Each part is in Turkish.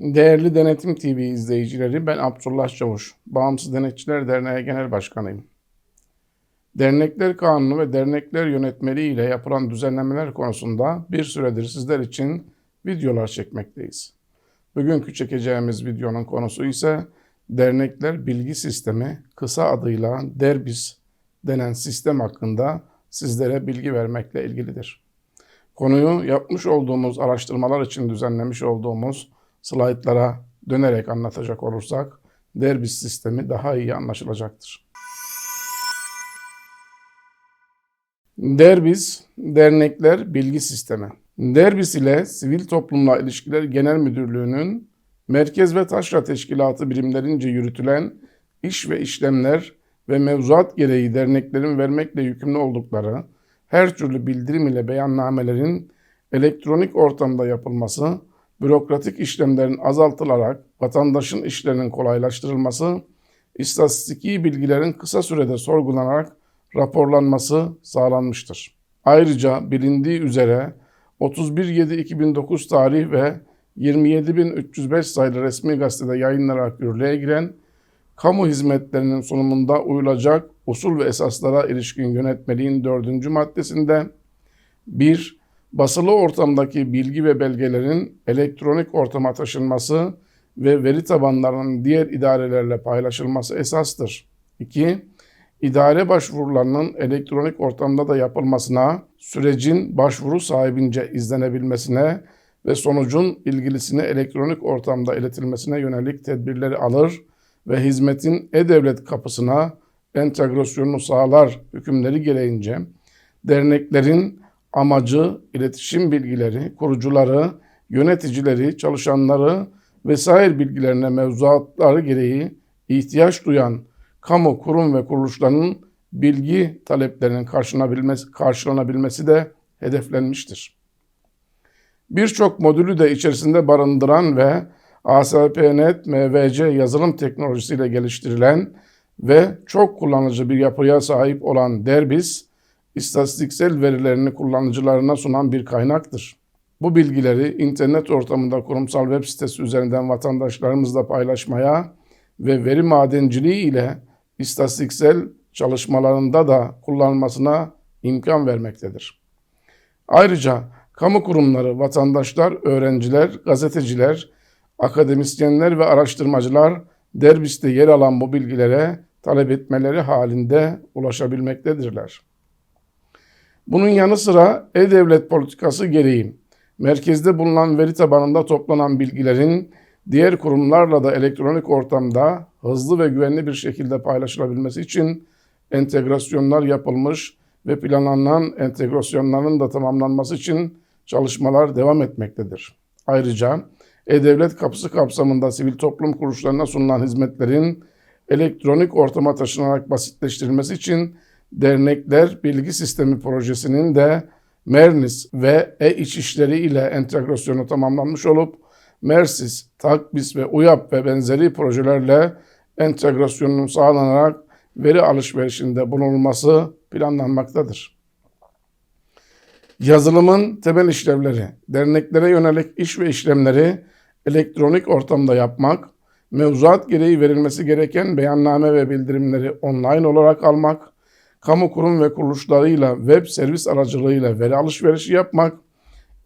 Değerli Denetim TV izleyicileri, ben Abdullah Çavuş, Bağımsız Denetçiler Derneği Genel Başkanıyım. Dernekler Kanunu ve dernekler yönetmeliği ile yapılan düzenlemeler konusunda bir süredir sizler için videolar çekmekteyiz. Bugünkü çekeceğimiz videonun konusu ise Dernekler Bilgi Sistemi, kısa adıyla DERBİS denen sistem hakkında sizlere bilgi vermekle ilgilidir. Konuyu yapmış olduğumuz araştırmalar için düzenlemiş olduğumuz slaytlara dönerek anlatacak olursak derbis sistemi daha iyi anlaşılacaktır. Derbis, Dernekler Bilgi Sistemi. Derbis ile Sivil Toplumla İlişkiler Genel Müdürlüğü'nün Merkez ve Taşra Teşkilatı birimlerince yürütülen iş ve işlemler ve mevzuat gereği derneklerin vermekle yükümlü oldukları her türlü bildirim ile beyannamelerin elektronik ortamda yapılması, bürokratik işlemlerin azaltılarak vatandaşın işlerinin kolaylaştırılması, istatistiki bilgilerin kısa sürede sorgulanarak raporlanması sağlanmıştır. Ayrıca bilindiği üzere 31.7.2009 tarih ve 27.305 sayılı resmi gazetede yayınlanarak yürürlüğe giren kamu hizmetlerinin sunumunda uyulacak usul ve esaslara ilişkin yönetmeliğin dördüncü maddesinde 1. Basılı ortamdaki bilgi ve belgelerin elektronik ortama taşınması ve veri tabanlarının diğer idarelerle paylaşılması esastır. 2. İdare başvurularının elektronik ortamda da yapılmasına, sürecin başvuru sahibince izlenebilmesine ve sonucun ilgilisine elektronik ortamda iletilmesine yönelik tedbirleri alır ve hizmetin e-devlet kapısına entegrasyonunu sağlar hükümleri gereğince derneklerin amacı, iletişim bilgileri, kurucuları, yöneticileri, çalışanları vesaire bilgilerine mevzuatları gereği ihtiyaç duyan kamu kurum ve kuruluşlarının bilgi taleplerinin karşılanabilmesi, karşılanabilmesi de hedeflenmiştir. Birçok modülü de içerisinde barındıran ve ASP.NET MVC yazılım teknolojisiyle geliştirilen ve çok kullanıcı bir yapıya sahip olan Derbis, istatistiksel verilerini kullanıcılarına sunan bir kaynaktır. Bu bilgileri internet ortamında kurumsal web sitesi üzerinden vatandaşlarımızla paylaşmaya ve veri madenciliği ile istatistiksel çalışmalarında da kullanmasına imkan vermektedir. Ayrıca kamu kurumları, vatandaşlar, öğrenciler, gazeteciler, akademisyenler ve araştırmacılar Derbis'te yer alan bu bilgilere talep etmeleri halinde ulaşabilmektedirler. Bunun yanı sıra e-devlet politikası gereği merkezde bulunan veri tabanında toplanan bilgilerin diğer kurumlarla da elektronik ortamda hızlı ve güvenli bir şekilde paylaşılabilmesi için entegrasyonlar yapılmış ve planlanan entegrasyonların da tamamlanması için çalışmalar devam etmektedir. Ayrıca e-Devlet kapısı kapsamında sivil toplum kuruluşlarına sunulan hizmetlerin elektronik ortama taşınarak basitleştirilmesi için Dernekler Bilgi Sistemi Projesi'nin de Mernis ve e-İçişleri ile entegrasyonu tamamlanmış olup Mersis, Takbis ve UYAP ve benzeri projelerle entegrasyonun sağlanarak veri alışverişinde bulunulması planlanmaktadır. Yazılımın temel işlevleri, derneklere yönelik iş ve işlemleri elektronik ortamda yapmak, mevzuat gereği verilmesi gereken beyanname ve bildirimleri online olarak almak, kamu kurum ve kuruluşlarıyla web servis aracılığıyla veri alışverişi yapmak,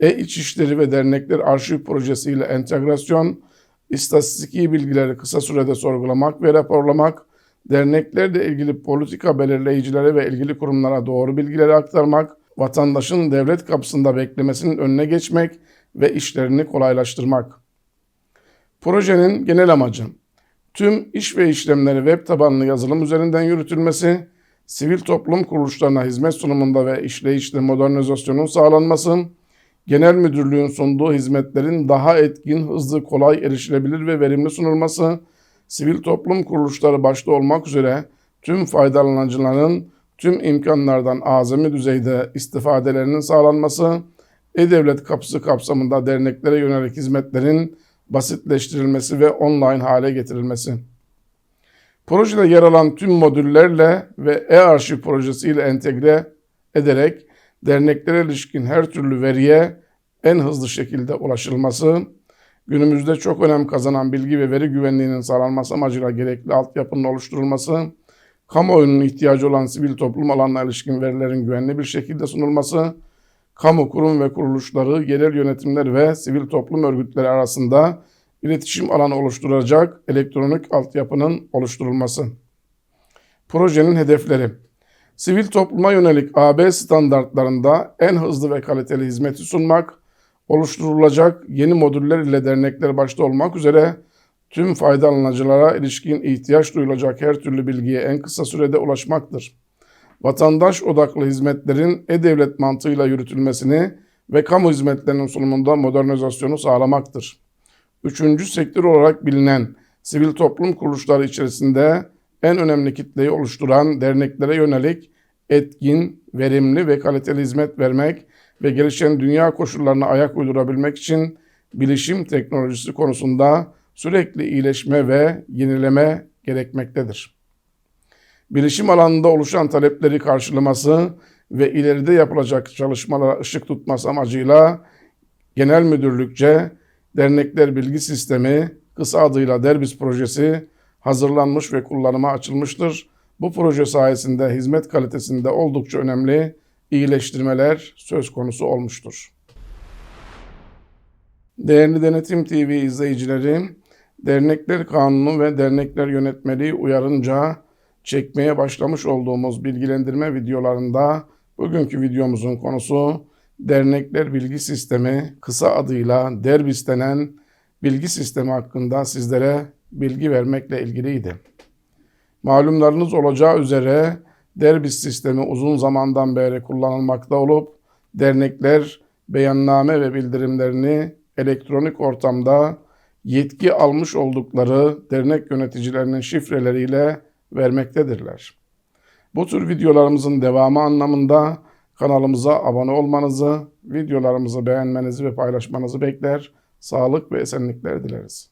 e-İçişleri ve Dernekler Arşiv Projesi ile entegrasyon, istatistiki bilgileri kısa sürede sorgulamak ve raporlamak, derneklerle ilgili politika belirleyicilere ve ilgili kurumlara doğru bilgileri aktarmak, vatandaşın devlet kapısında beklemesinin önüne geçmek ve işlerini kolaylaştırmak. Projenin genel amacı, tüm iş ve işlemleri web tabanlı yazılım üzerinden yürütülmesi, sivil toplum kuruluşlarına hizmet sunumunda ve işleyişte modernizasyonun sağlanması, genel müdürlüğün sunduğu hizmetlerin daha etkin, hızlı, kolay, erişilebilir ve verimli sunulması, sivil toplum kuruluşları başta olmak üzere tüm faydalanıcıların tüm imkanlardan azami düzeyde istifadelerinin sağlanması, e-devlet kapısı kapsamında derneklere yönelik hizmetlerin basitleştirilmesi ve online hale getirilmesi. Projede yer alan tüm modüllerle ve e-arşiv projesiyle entegre ederek derneklere ilişkin her türlü veriye en hızlı şekilde ulaşılması, günümüzde çok önem kazanan bilgi ve veri güvenliğinin sağlanması amacıyla gerekli altyapının oluşturulması, kamuoyunun ihtiyacı olan sivil toplum alanına ilişkin verilerin güvenli bir şekilde sunulması, kamu kurum ve kuruluşları, yerel yönetimler ve sivil toplum örgütleri arasında iletişim alanı oluşturacak elektronik altyapının oluşturulması. Projenin hedefleri Sivil topluma yönelik AB standartlarında en hızlı ve kaliteli hizmeti sunmak, oluşturulacak yeni modüller ile dernekler başta olmak üzere tüm faydalanıcılara ilişkin ihtiyaç duyulacak her türlü bilgiye en kısa sürede ulaşmaktır. Vatandaş odaklı hizmetlerin e-devlet mantığıyla yürütülmesini ve kamu hizmetlerinin sunumunda modernizasyonu sağlamaktır. Üçüncü sektör olarak bilinen sivil toplum kuruluşları içerisinde en önemli kitleyi oluşturan derneklere yönelik etkin, verimli ve kaliteli hizmet vermek ve gelişen dünya koşullarına ayak uydurabilmek için bilişim teknolojisi konusunda sürekli iyileşme ve yenileme gerekmektedir. Bilişim alanında oluşan talepleri karşılaması ve ileride yapılacak çalışmalara ışık tutması amacıyla Genel Müdürlükçe Dernekler Bilgi Sistemi, kısa adıyla Derbis projesi hazırlanmış ve kullanıma açılmıştır. Bu proje sayesinde hizmet kalitesinde oldukça önemli iyileştirmeler söz konusu olmuştur. Değerli Denetim TV izleyicileri, Dernekler Kanunu ve Dernekler Yönetmeliği uyarınca çekmeye başlamış olduğumuz bilgilendirme videolarında bugünkü videomuzun konusu Dernekler Bilgi Sistemi, kısa adıyla Derbis denen bilgi sistemi hakkında sizlere bilgi vermekle ilgiliydi. Malumlarınız olacağı üzere Derbis sistemi uzun zamandan beri kullanılmakta olup dernekler beyanname ve bildirimlerini elektronik ortamda yetki almış oldukları dernek yöneticilerinin şifreleriyle vermektedirler. Bu tür videolarımızın devamı anlamında kanalımıza abone olmanızı, videolarımızı beğenmenizi ve paylaşmanızı bekler. Sağlık ve esenlikler dileriz.